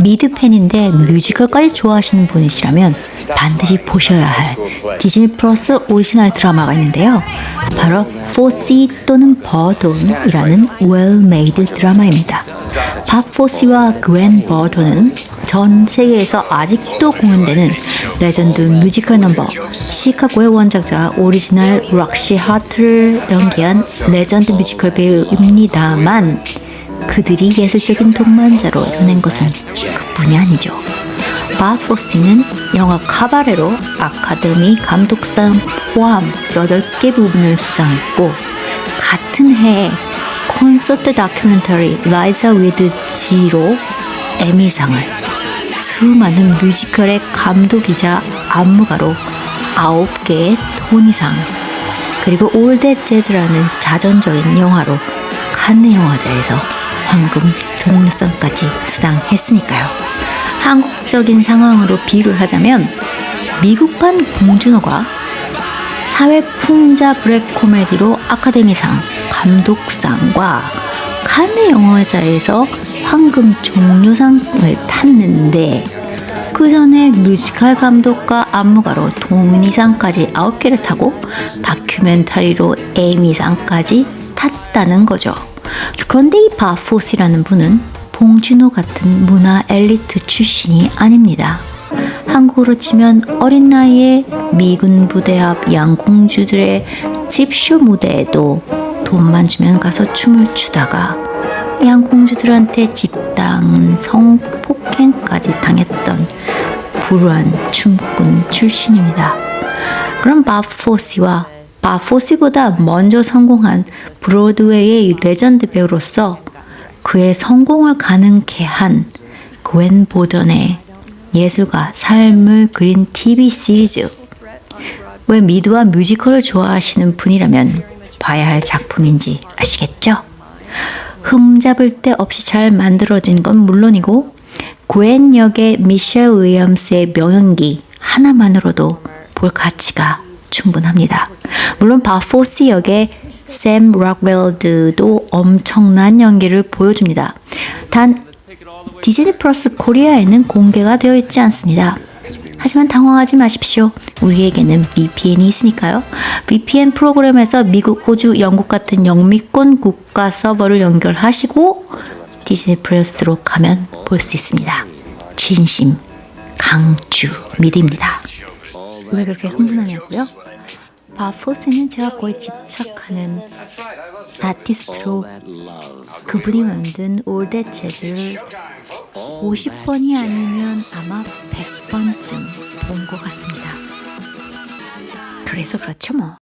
미드 팬인데 뮤지컬까지 좋아하시는 분이시라면 반드시 보셔야 할 디즈니 플러스 오리지널 드라마가 있는데요. 바로 포시 또는 버돈이라는 웰메이드 드라마입니다. 밥 포시와 그웬 버돈은 전 세계에서 아직도 공연되는 레전드 뮤지컬 넘버 시카고의 원작자 오리지널 럭시 하트를 연기한 레전드 뮤지컬 배우입니다만 그들이 예술적인 동반자로 이뤄낸 것은 그뿐이 아니죠. 밥 포시는 영화 카바레로 아카데미 감독상 포함 8개 부분을 수상했고 같은 해에 콘서트 다큐멘터리 라이자 위드 지로 에미상을 수많은 뮤지컬의 감독이자 안무가로 9개의 토니상 그리고 올댓 재즈라는 자전적인 영화로 칸네 영화제에서 황금 종려상까지 수상했으니까요. 한국적인 상황으로 비유를 하자면 미국판 봉준호가 사회 풍자 브렉 코미디로 아카데미상, 감독상과 칸네 영화제에서 황금 종려상을 탔는데 그 전에 뮤지컬 감독과 안무가로 도미니상까지 9개를 타고 다큐멘터리로 에미상까지 탔다는 거죠. 그런데 이 바포시라는 분은 봉준호 같은 문화 엘리트 출신이 아닙니다. 한국으로 치면 어린 나이에 미군 부대 앞 양공주들의 스트립쇼 무대에도 돈만 주면 가서 춤을 추다가 양공주들한테 집단 성폭행까지 당했던 불우한 춤꾼 출신입니다. 그럼 바포시와 바포시보다 먼저 성공한 브로드웨이의 레전드 배우로서 그의 성공을 가능케 한 그웬 보던의 예술가 삶을 그린 TV 시리즈 왜 미드와 뮤지컬을 좋아하시는 분이라면 봐야 할 작품인지 아시겠죠? 흠잡을 데 없이 잘 만들어진 건 물론이고 구엔 역의 미셸 윌리엄스의 명연기 하나만으로도 볼 가치가 충분합니다. 물론 바포시 역의 샘 락웰드도 엄청난 연기를 보여줍니다. 단 디즈니 플러스 코리아에는 공개가 되어 있지 않습니다. 하지만 당황하지 마십시오. 우리에게는 VPN이 있으니까요. VPN 프로그램에서 미국, 호주, 영국 같은 영미권 국가 서버를 연결하시고 디즈니 플러스로 가면 볼 수 있습니다. 진심 강추 미드입니다. 왜 그렇게 흥분하냐고요? 바포스는 제가 거의 집착하는 아티스트로 그분이 만든 올댓 재즈를 50번이 아니면 아마 100번쯤 본 것 같습니다. 그래서 그렇죠 뭐.